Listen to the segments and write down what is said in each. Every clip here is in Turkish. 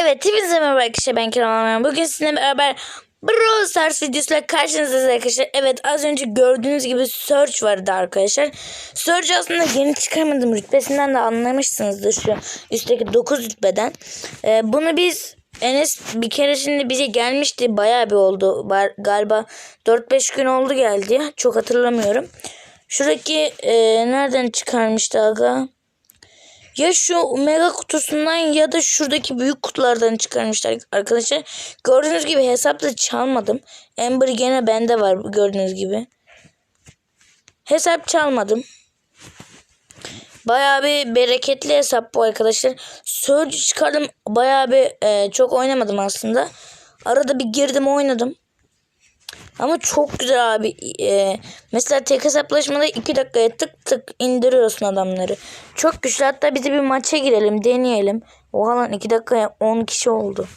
Evet hepinize merhaba arkadaşlar ben Kerem. Bugün sizinle beraber Brawl Stars videosuyla karşınızdayız arkadaşlar. Evet az önce gördüğünüz gibi Search vardı arkadaşlar. Search aslında yeni çıkarmadım rütbesinden de anlamışsınızdır şu üstteki 9 rütbeden. Ee, bunu biz Enes bir kere şimdi bize gelmişti bayağı bir oldu galiba 4-5 gün oldu geldi çok hatırlamıyorum. Şuradaki e, nereden çıkarmıştı aga? Ya şu mega kutusundan ya da şuradaki büyük kutulardan çıkarmışlar arkadaşlar. Gördüğünüz gibi hesapta çalmadım. Ember gene bende var gördüğünüz gibi. Hesap çalmadım. Bayağı bir bereketli hesap bu arkadaşlar. Surge çıkardım. Bayağı bir e, çok oynamadım aslında. Arada bir girdim oynadım. Ama çok güzel abi. Ee, mesela tek hesaplaşmada 2 dakikaya tık tık indiriyorsun adamları. Çok güçlü. Hatta bizi bir maça girelim deneyelim. Oha lan 2 dakikaya 10 kişi oldu.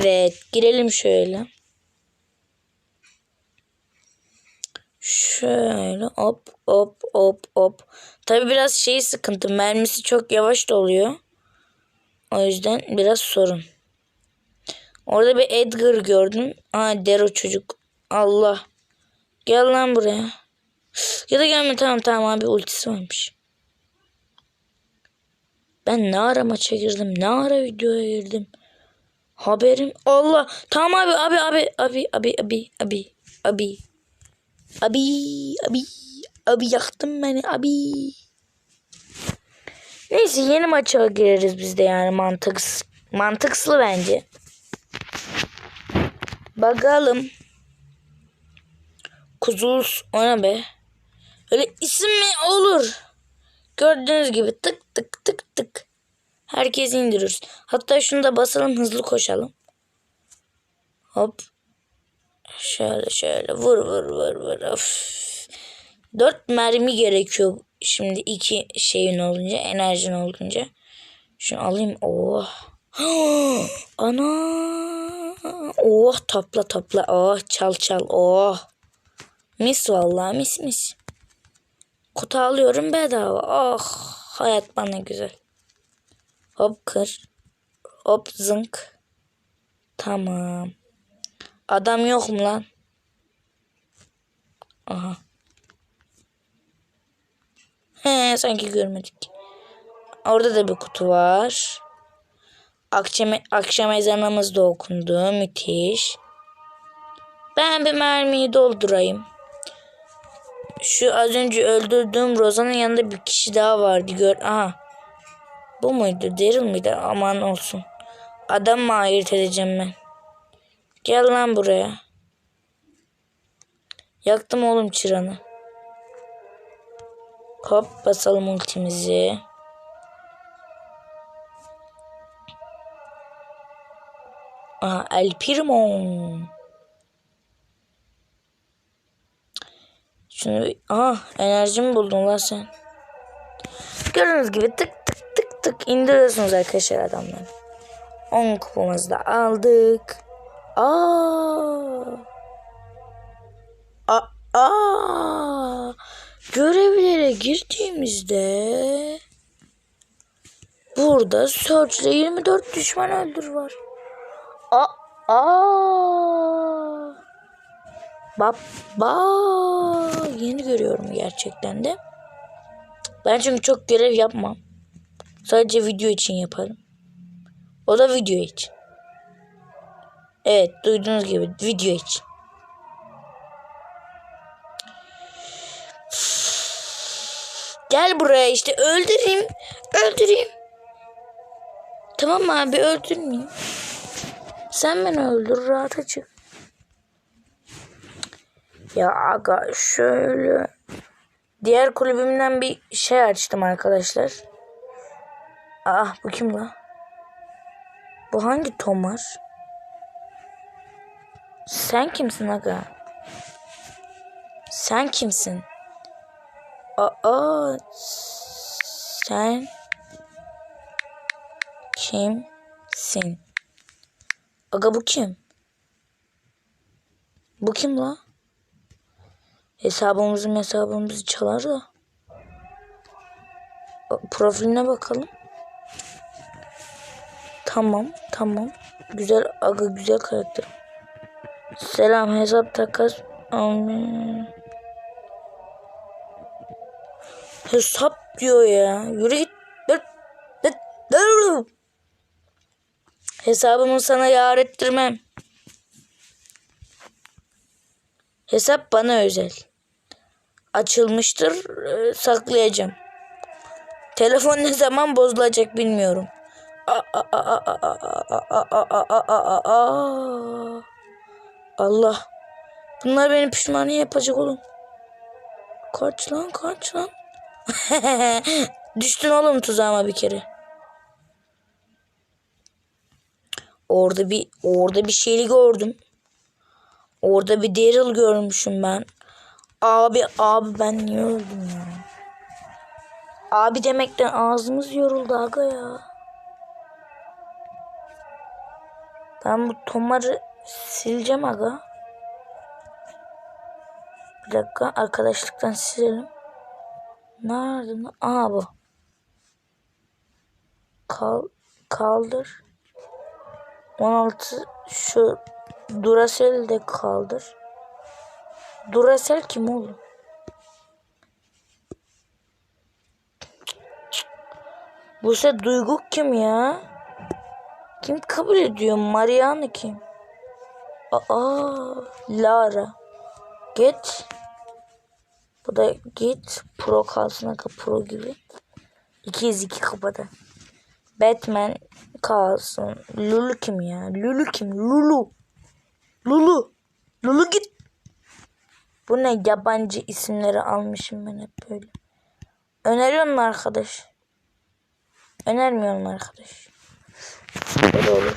Evet girelim şöyle. Şöyle hop hop hop hop. Tabi biraz şey sıkıntı. Mermisi çok yavaş doluyor. O yüzden biraz sorun. Orada bir Edgar gördüm. Aa Dero çocuk. Allah. Gel lan buraya. Ya da gelme tamam tamam abi ultisi varmış. Ben ne ara maça girdim ne ara videoya girdim. Haberim Allah. Tamam abi abi abi abi abi abi abi abi abi abi abi yaktın beni abi. Neyse yeni maça gireriz biz de yani mantıksız mantıkslı bence. Bakalım. Kuzulus o ne be? Öyle isim mi olur? Gördüğünüz gibi tık tık tık tık. Herkes indiriyoruz. Hatta şunu da basalım hızlı koşalım. Hop. Şöyle şöyle vur vur vur vur. Of. Dört mermi gerekiyor şimdi iki şeyin olunca enerjin olunca. Şunu alayım. Oh. Ana. Oh topla topla. Oh çal çal. Oh. Mis vallahi mis mis. Kutu alıyorum bedava. Oh hayat bana güzel. Hop kır. Hop zınk. Tamam. Adam yok mu lan? Aha. He sanki görmedik. Orada da bir kutu var. Akşam, akşam ezanımız da okundu. Müthiş. Ben bir mermiyi doldurayım. Şu az önce öldürdüğüm Rozan'ın yanında bir kişi daha vardı. Gör. Aha. Bu muydu? Daryl miydi? Aman olsun. Adam mı ayırt edeceğim ben? Gel lan buraya. Yaktım oğlum çıranı. Hop basalım ultimizi. Aha El Primo. Şunu bir... Aha enerjimi buldun lan sen. Gördüğünüz gibi tık tık tık tık indiriyorsunuz arkadaşlar adamları. 10 kupamızı da aldık. Aa. Aa. Aa. Görevlere girdiğimizde burada Search ile 24 düşman öldür var. Aa. Aa. Baba yeni görüyorum gerçekten de. Ben çünkü çok görev yapmam. Sadece video için yaparım. O da video için. Evet duyduğunuz gibi video için. Gel buraya işte öldüreyim. Öldüreyim. Tamam abi öldürmeyeyim. Sen beni öldür rahata çık. Ya aga şöyle. Diğer kulübümden bir şey açtım arkadaşlar. Ah bu kim la? Bu hangi Tomar? Sen kimsin aga? Sen kimsin? Aa sen kimsin? Aga bu kim? Bu kim la? Hesabımızı hesabımızı çalar da. Profiline bakalım. Tamam. Tamam. Güzel aga güzel karakter. Selam hesap takas. Hesap diyor ya. Yürü git. Hesabımı sana yar ettirmem. Hesap bana özel. Açılmıştır. Saklayacağım. Telefon ne zaman bozulacak bilmiyorum. Allah. Bunlar beni pişmaniye yapacak oğlum. Kaç lan kaç lan. Düştün oğlum tuzağıma bir kere. Orada bir orada bir şeyli gördüm. Orada bir Daryl görmüşüm ben. Abi abi ben niye öldüm ya? Abi demekten ağzımız yoruldu aga ya. Ben bu tomarı sileceğim aga. Bir dakika arkadaşlıktan silelim. Nerede? Aa bu. Kal kaldır. 16 şu Duracell'i de kaldır. Duracell kim oğlum? Buse Duygu kim ya? Kim kabul ediyor? Mariana kim? Aa, Lara. Git. Bu da git. Pro kalsın. Pro gibi. 202 kapadı. Batman kalsın. Lulu kim ya? Lulu kim? Lulu. Lulu. Lulu git. Bu ne yabancı isimleri almışım ben hep böyle. Öneriyor mu arkadaş? Önermiyorum arkadaş. Böyle olur.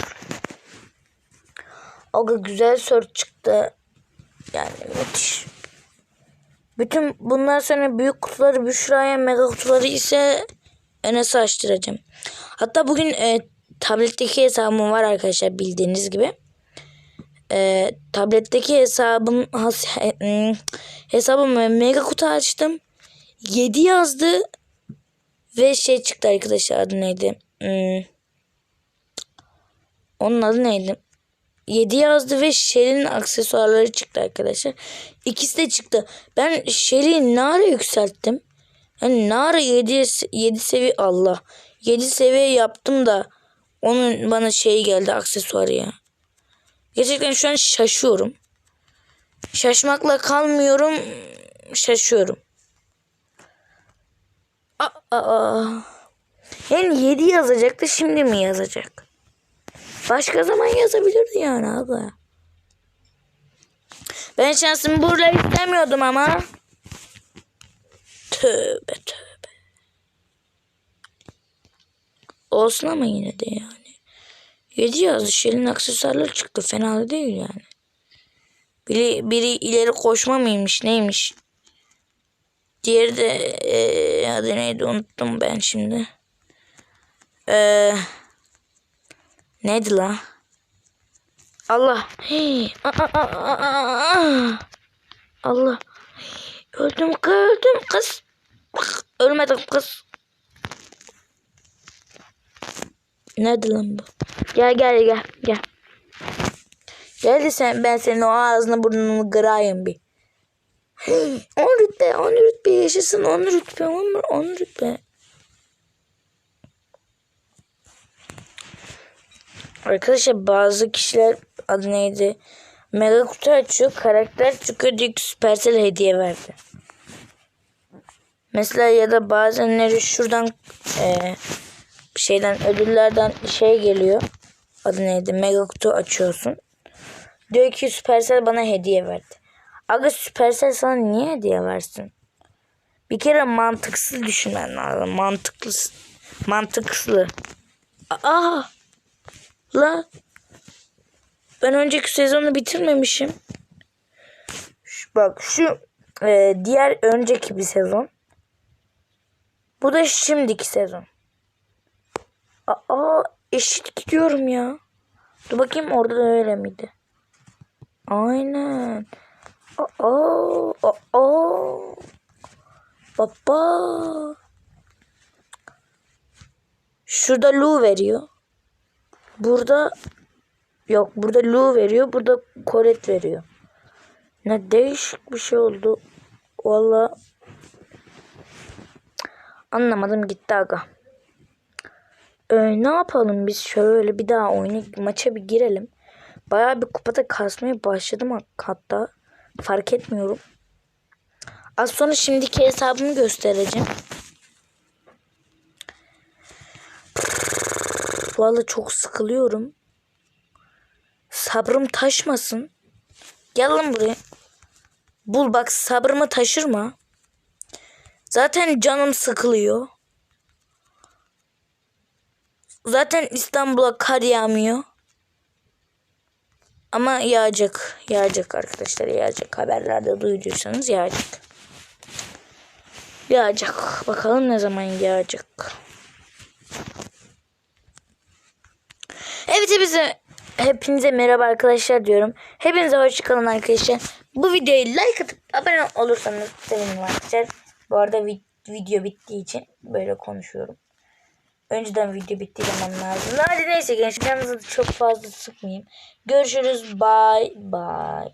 Aga güzel soru çıktı. Yani müthiş. Bütün bundan sonra büyük kutuları Büşra'ya, mega kutuları ise Enes'e açtıracağım. Hatta bugün e, tabletteki hesabım var arkadaşlar bildiğiniz gibi. E, tabletteki hesabım has, he, hmm, hesabıma mega kutu açtım. 7 yazdı ve şey çıktı arkadaşlar adı neydi? Hmm. Onun adı neydi? 7 yazdı ve Shelly'nin aksesuarları çıktı arkadaşlar. İkisi de çıktı. Ben Shelly'yi ne ara yükselttim? Yani ne ara 7, 7 seviye Allah. 7 seviye yaptım da onun bana şey geldi aksesuarı ya. Gerçekten şu an şaşıyorum. Şaşmakla kalmıyorum. Şaşıyorum. Aa, aa. Yani 7 yazacaktı şimdi mi yazacak? Başka zaman yazabilirdi yani abi. Ben şansımı burada istemiyordum ama. Tövbe tövbe. Olsun ama yine de yani. 7 yazdı. Şelin aksesuarları çıktı. Fena değil yani. Biri, biri ileri koşma mıymış neymiş. Diğeri de ee, adı neydi unuttum ben şimdi. Eee Neydi la? Allah. Hey. Allah. Öldüm öldüm kız. Ölmedim kız. Nerede lan bu? Gel gel gel gel. Geldi sen ben senin o ağzını burnunu kırayım bir. Hey, on rütbe, on rütbe yaşasın, on rütbe, on, on rütbe. Arkadaşlar bazı kişiler adı neydi? Mega kutu açıyor. Karakter çıkıyor diye Supercell hediye verdi. Mesela ya da bazenleri şuradan e, şeyden ödüllerden şey geliyor. Adı neydi? Mega kutu açıyorsun. Diyor ki Supercell bana hediye verdi. Aga Supercell sana niye hediye versin? Bir kere mantıksız düşünmen lazım. Mantıklı. Mantıkslı. Aa! La. Ben önceki sezonu bitirmemişim. Şu, bak şu e, diğer önceki bir sezon. Bu da şimdiki sezon. Aa eşit gidiyorum ya. Dur bakayım orada da öyle miydi? Aynen. Aa, aa. Baba. Şurada Lu veriyor. Burada yok. Burada Lu veriyor. Burada Colette veriyor. Ne değişik bir şey oldu. Valla anlamadım gitti aga. Ee, ne yapalım biz şöyle bir daha oyuna maça bir girelim. Bayağı bir kupada kasmaya başladım hatta. Fark etmiyorum. Az sonra şimdiki hesabımı göstereceğim. Vallahi çok sıkılıyorum. Sabrım taşmasın. Gel lan buraya. Bul bak sabrımı taşırma. Zaten canım sıkılıyor. Zaten İstanbul'a kar yağmıyor. Ama yağacak. Yağacak arkadaşlar yağacak. Haberlerde duyduysanız yağacak. Yağacak. Bakalım ne zaman yağacak. Evet hepinize, hepinize merhaba arkadaşlar diyorum. Hepinize hoşçakalın arkadaşlar. Bu videoyu like atıp abone olursanız sevinirim arkadaşlar. Bu arada vi- video bittiği için böyle konuşuyorum. Önceden video bitti demem lazım. Hadi neyse gençler çok fazla sıkmayayım. Görüşürüz. Bye bye.